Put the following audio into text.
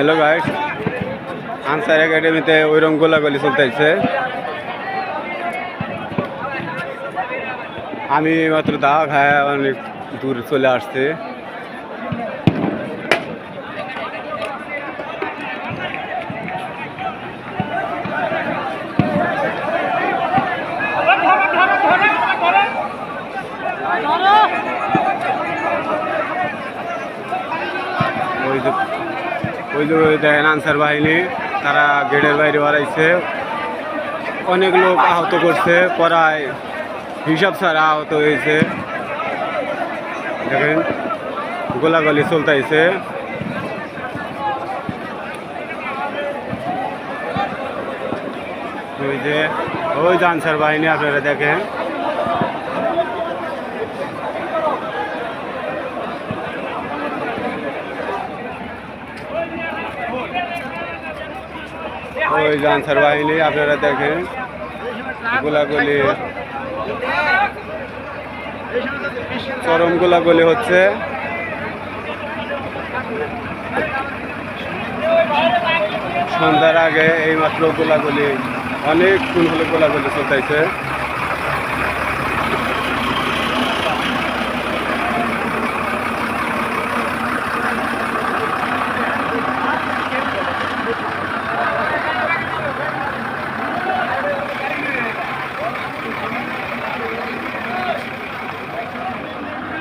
Hello guys answer একাডেমিতে ওইরকম গোলাগুলি চলতেছে। আমি মাত্র দাওয়া খায় অনেক দূর চলে আসছে। ওই যে ওই দেখেন আনসার বাহিনী, তারা গেটের বাইরে বাড়াইছে। অনেক লোক আহত করছে, পড়ায় হিসাব ছাড়া আহত হয়েছে। দেখেন, গোলাগুলি চলতেছে ওই যে ওই যে আনসার বাহিনী, আপনারা দেখেন। ওই যে বাহিনী আপনারা দেখেন গোলাগুলি। চরম গোলাগুলি হচ্ছে। সন্ধ্যার আগে এই মাত্র গোলাগুলি অনেক হলে গোলাগুলি চলতেছে